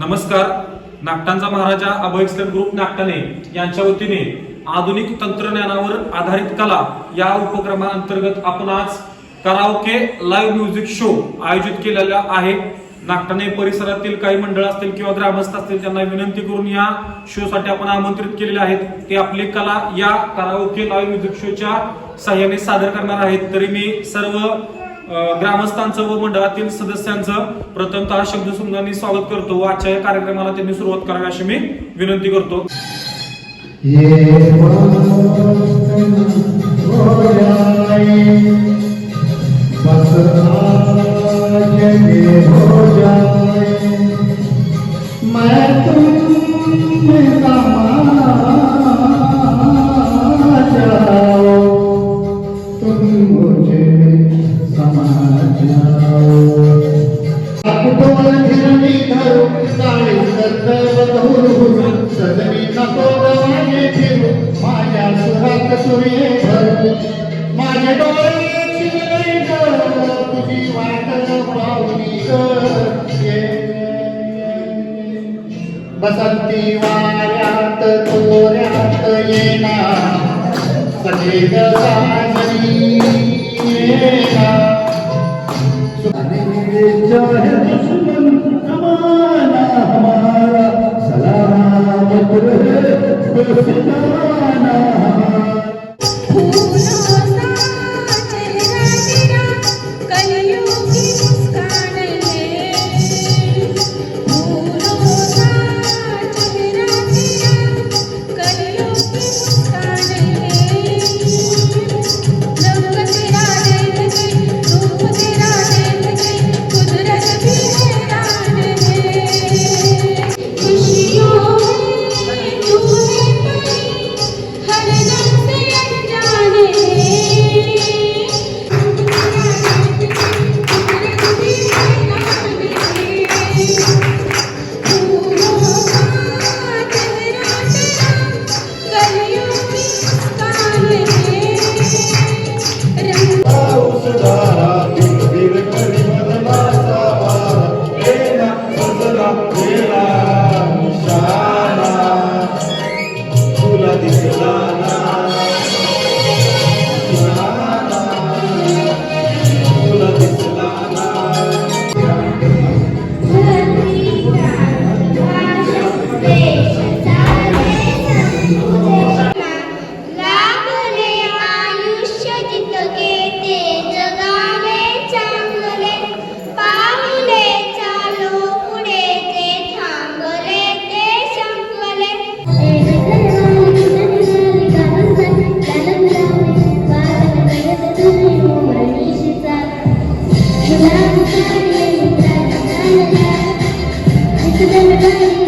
नमस्कार. नागटांचा महाराजा अभय ग्रुप नागटाने यांच्या वतीने आधुनिक तंत्रज्ञानावर आधारित कला या उपक्रमाअंतर्गत आपण आज कराओके लाईव्ह म्युझिक शो आयोजित केलेला आहे. नागटाणे परिसरातील काही मंडळ असतील किंवा ग्रामस्थ असतील त्यांना विनंती करून या शो साठी आपण आमंत्रित केलेले आहेत. ते आपली कला या कराओके लाईव्ह म्युझिक शोच्या सहाय्याने सादर करणार आहेत. तरी मी सर्व ग्रामस्थांचं व मंडळातील सदस्यांचं प्रथमतः शब्दसुंदरांनी स्वागत करतो. व आजच्या या कार्यक्रमाला त्यांनी सुरुवात करावी अशी मी विनंती करतो. माझे तुझी वाट पाहुनी बसंती वाऱ्यात तोऱ्यात येणार. सगळे साजरी येणार. God. تتعلم